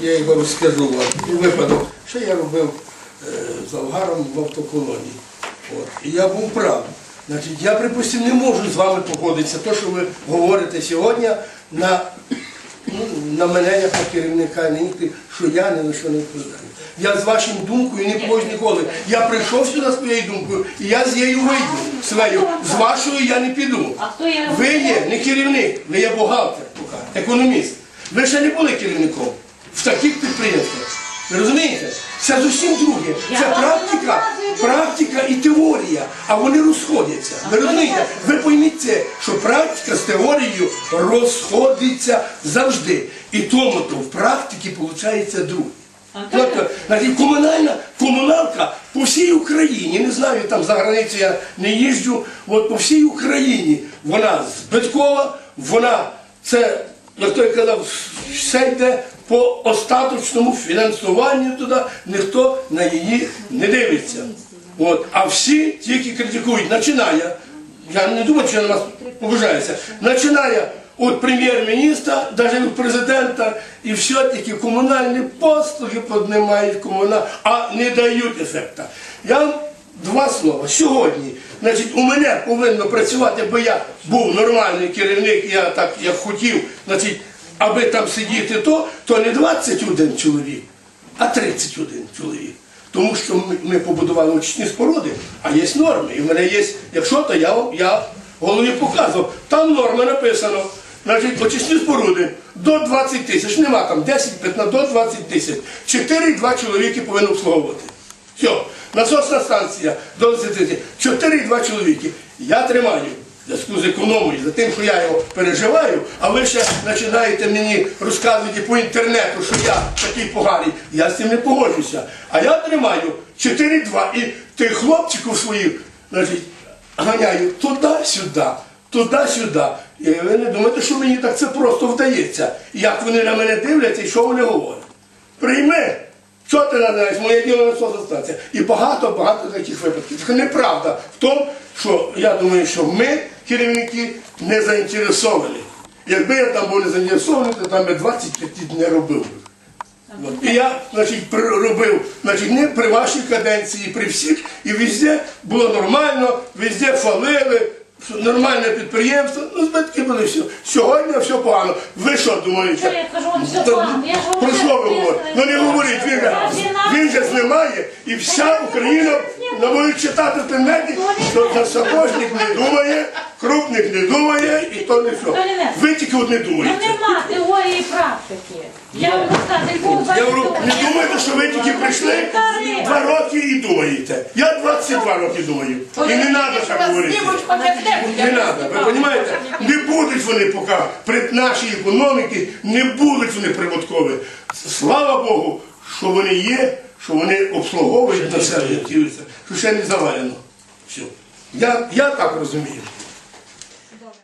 Я вам. Був випадок, що я робив е, з Алгаром в автоколонії. От. І я був прав. Значить, я, припустимо, не можу з вами погодитися. Те, що ви говорите сьогодні на, ну, на мене як на керівника, ніхто, що я ні на що не відповідаю. Я з вашою думкою не погоджу ніколи. Я прийшов сюди з своєю думкою, і я з нею вийду. Своєю. З вашою я не піду. Ви є не керівник, ви є бухгалтер, економіст. Ви ще не були керівником в таких підприємствах. Ви розумієте? Це зовсім друге. Це практика, практика і теорія, а вони розходяться. Ви розумієте? Ви пойміть це, що практика з теорією розходиться завжди. І тому то в практиці виходить друге. Тобто, значить, комунальна комуналка по всій Україні, не знаю, там за границю я не їжджу, от по всій Україні вона збиткова, вона це, як той казав, все йде по остаточному фінансуванню туди, ніхто на її не дивиться. От, а всі тільки критикують, починає, я не думаю, що я на вас поважаюся, починає від прем'єр-міністра, навіть від президента, і все-таки комунальні послуги піднімають комунал, а не дають ефекту. Я два слова. Сьогодні, значить, у мене повинно працювати, бо я був нормальний керівник, я так як хотів, значить, аби там сидіти то, то не 21 чоловік, а 31 чоловік. Тому що ми, побудували очисні споруди, а є норми. І в мене є, якщо то я, я голові показував, там норма написано. Значить, очисні споруди до 20 тисяч, нема там 10-15, до 20 тисяч. 4-2 чоловіки повинні обслуговувати. Насосна станція до 20 тисяч. 4-2 чоловіки. Я тримаю зв'язку з економією, за тим, що я його переживаю, а ви ще починаєте мені розказувати по інтернету, що я такий поганий. Я з цим не погоджуся. А я тримаю 4-2 і тих хлопчиків своїх, значить, ганяю туди-сюди, туди-сюди. І ви не думаєте, що мені так це просто вдається. Як вони на мене дивляться і що вони говорять. Прийми! Що ти надаєш? Моє діло насосна станція. І багато-багато таких випадків. Це неправда в тому, що я думаю, що ми, керівники, не заінтересовані. Якби я там був не заінтересований, то там би 25 не робив. І я значить, робив значить, не при вашій каденції, при всіх, і везде було нормально, везде хвалили, що нормальне підприємство, ну збитки були все. Сьогодні все погано. Ви що думаєте? Я кажу, вам все погано? Я ж Про що ви говорите? Ну не говоріть, він, же- він же знімає, і вся Україна не буде читати в інтернеті, що за сапожник не думає, крупник не думає, і то не все. Ви тільки одне Ну думаєте. нема теорії і практики. Я вам розказую, Я говорю, не думайте, що ви тільки прийшли два роки і думаєте. Я 22 роки думаю. І не треба так говорити. Не треба, ви розумієте? Не будуть вони поки при нашій економіці, не будуть вони прибуткові. Слава Богу, що вони є, що вони обслуговують населення, що ще не завалено. Все. Я, я так розумію.